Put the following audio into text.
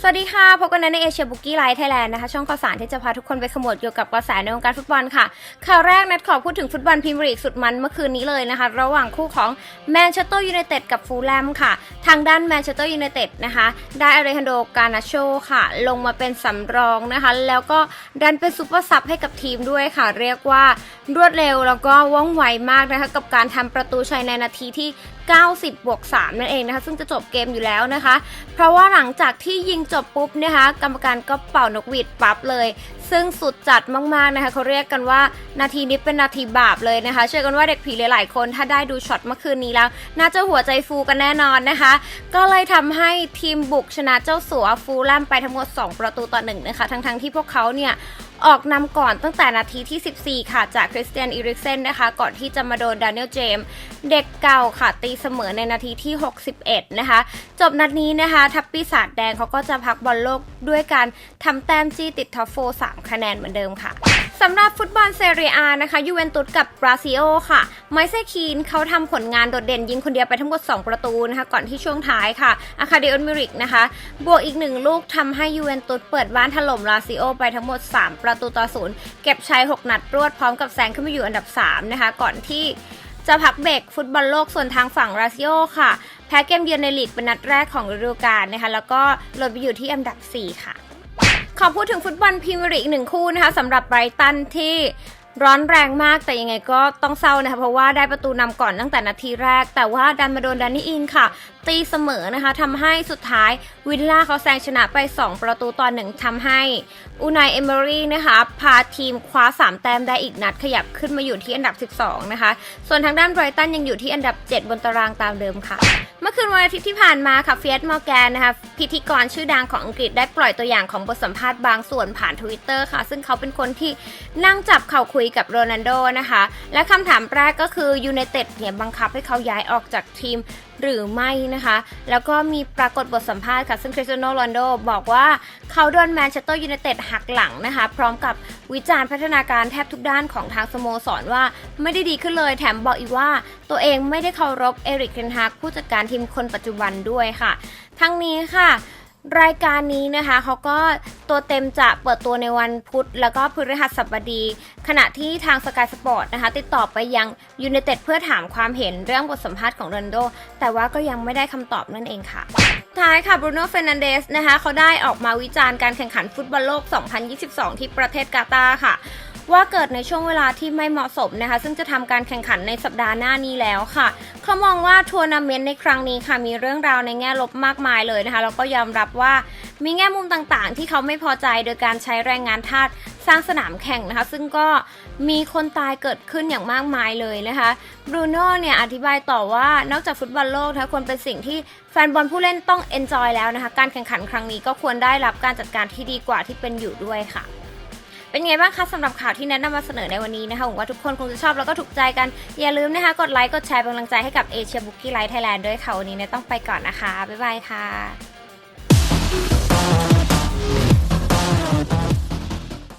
สวัสดีค่ะ พบกันในเอเชียบุกี้ไลท์ไทยแลนด์นะคะ ช่องข่าวสารที่จะพาทุกคนไปขมวดเกี่ยวกับกระแสในวงการฟุตบอลค่ะ ข่าวแรกนัดขอพูดถึงฟุตบอลพรีเมียร์ลีกสุดมันเมื่อคืนนี้เลยนะคะ ระหว่างคู่ของแมนเชสเตอร์ยูไนเต็ดกับฟูลแลมค่ะ ทางด้านแมนเชสเตอร์ยูไนเต็ดนะคะ ได้อาริฮันโดกานาโชค่ะ ลงมาเป็นสำรองนะคะ แล้วก็ดันเป็นซูเปอร์ซับให้กับทีมด้วยค่ะ เรียกว่า รวดเร็วแล้วก็ว่องไวมากนะคะ กับการทำประตูชัยในนาทีที่ 90 บวก 3 นั่นเองนะคะ ซึ่งจะจบเกมอยู่แล้วนะคะ เพราะว่าหลังจากที่ยิงจบปุ๊บนะคะ กรรมการก็เป่านกหวีดปั๊บเลย ซึ่งสุดจัดมากๆนะคะเขาเรียกกันว่านาทีนี้เป็นนาทีบาปเลยนะคะ เชื่อกันว่าเด็กผีหลายๆคน ถ้าได้ดูช็อตเมื่อคืนนี้แล้ว น่าจะหัวใจฟูกันแน่นอนนะคะ ก็เลยทำให้ทีมบุกชนะเจ้าสัวฟูลแลมไปทั้งหมด 2 ประตูต่อหนึ่งนะคะ ทั้งๆที่พวกเขาเนี่ย ออกนำก่อนตั้งแต่นาทีที่ 14 ค่ะจากคริสเตียนอีริกเซนนะคะ ก่อนที่จะมาโดนดานิเอลเจมส์เด็กเก่าค่ะ ตีเสมอในนาทีที่ 61 นะคะ จบนัดนี้นะคะ ทัพปีศาจแดงเขาก็จะพักบอลโลกด้วยการทำแต้มจี้ติดท็อปโฟ3คะแนนเหมือนเดิมค่ะสำหรับฟุตบอลเซเรียนะคะยูเวนตุสกับบราซิโอค่ะ ไมเซคีนเขาทำผลงานโดดเด่นยิงคนเดียวไปทั้งหมด 2 ประตูนะคะ ก่อนที่ช่วงท้ายค่ะอาคาเดออนมิริกนะคะ บวกอีกหนึ่งลูกทำให้ยูเวนตุสเปิดบ้านถล่มลาซิโอไปทั้งหมด 3 ประตูต่อศูนย์เก็บชัย 6 นัดรวดพร้อมกับแซงขึ้นมาอยู่อันดับ 3 นะคะ ก่อนที่จะพักเบรกฟุตบอลโลกส่วนทางฝั่งลาซิโอค่ะ แพ้เกมเยือนในลีกเป็นนัดแรกของฤดูกาลนะคะ แล้วก็ลดไปอยู่ที่อันดับ 4 ค่ะ ขอพูดถึงฟุตบอลพรีเมียร์อีกหนึ่งคู่นะคะสำหรับไบรตันที่ ร้อนแรงมากแต่ยังไงก็ต้องเศร้านะคะเพราะว่าได้ประตูนำก่อนตั้งแต่นาทีแรก แต่ว่าดันมาโดนดานนี่อินค่ะ ตีเสมอนะคะทำให้สุดท้ายวิลล่าเขาแซงชนะไป 2 ประตูต่อหนึ่งทำให้อูนายเอเมอรี่นะคะพาทีมคว้า 3 แต้มได้อีกนัดขยับขึ้นมาอยู่ที่อันดับ 12 นะคะ ส่วนทางด้านไบรตันยังอยู่ที่อันดับ 7 บนตารางตามเดิมค่ะ อคืนวันอาทิตย์ที่ผ่านมาค่ะเฟียสมอร์แกนนะคะพิธีกรชื่อดังของอังกฤษได้ปล่อยตัวอย่างของบทสัมภาษณ์บางส่วนผ่านทวิตเตอร์ค่ะ ซึ่งเขาเป็นคนที่นั่งจับเข่าคุยกับโรนัลโดนะคะ และคำถามแรกก็คือยูไนเต็ดเนี่ยบังคับให้เขาย้ายออกจากทีม หรือไม่นะคะ แล้วก็มีปรากฏบทสัมภาษณ์ค่ะ ซึ่งคริสเตียโนโรนโดบอกว่าเขาโดนแมนเชสเตอร์ยูไนเต็ดหักหลังนะคะ พร้อมกับวิจารณ์พัฒนาการแทบทุกด้านของทางสโมสรว่าไม่ได้ดีขึ้นเลยแถมบอกอีกว่า ตัวเองไม่ได้เคารพเอริกเทนฮากผู้จัดการทีมคนปัจจุบันด้วยค่ะ ทั้งนี้ค่ะ รายการนี้นะคะเขาก็ตัวเต็มจะเปิดตัวในวันพุธ แล้วก็พฤหัสบดี ขณะที่ทางสกายสปอร์ตนะคะ ติดต่อไปยังยูไนเต็ดเพื่อถามความเห็นเรื่องบทสัมภาษณ์ของโรนโด แต่ว่าก็ยังไม่ได้คำตอบนั่นเองค่ะท้ายค่ะบรูโน่เฟรนันเดสนะคะเขาได้ออกมาวิจารณ์การแข่งขันฟุตบอลโลก 2022 ที่ประเทศกาตาร์ค่ะ ว่าเกิดในช่วงเวลาที่ไม่เหมาะสมนะคะ ซึ่งจะทำการแข่งขันในสัปดาห์หน้านี้แล้วค่ะ เขามองว่าทัวร์นาเมนต์ในครั้งนี้ค่ะมีเรื่องราวในแง่ลบมากมายเลยนะคะแล้วก็ยอมรับว่ามีแง่มุมต่างๆ ที่เขาไม่พอใจโดยการใช้แรงงานทาสสร้างสนามแข่งนะคะ ซึ่งก็มีคนตายเกิดขึ้นอย่างมากมายเลยนะคะบรูโน่เนี่ยอธิบายต่อว่านอกจากฟุตบอลโลกนะคะควรเป็นสิ่งที่แฟนบอลผู้เล่นต้องเอนจอยแล้วนะคะ การแข่งขันครั้งนี้ก็ควรได้รับการจัดการที่ดีกว่าที่เป็นอยู่ด้วยค่ะ เป็นไงบ้างคะสำหรับข่าวที่แนะนำมาเสนอในวันนี้นะคะหวังว่าทุกคนคงจะชอบแล้วก็ถูกใจกัน อย่าลืมนะคะ กดไลค์กดแชร์เป็นกำลังใจให้กับเอเชียบุกี้ไลท์ไทยแลนด์ด้วยค่ะวันนี้เนี่ยต้องไปก่อนนะคะบ๊ายบายค่ะ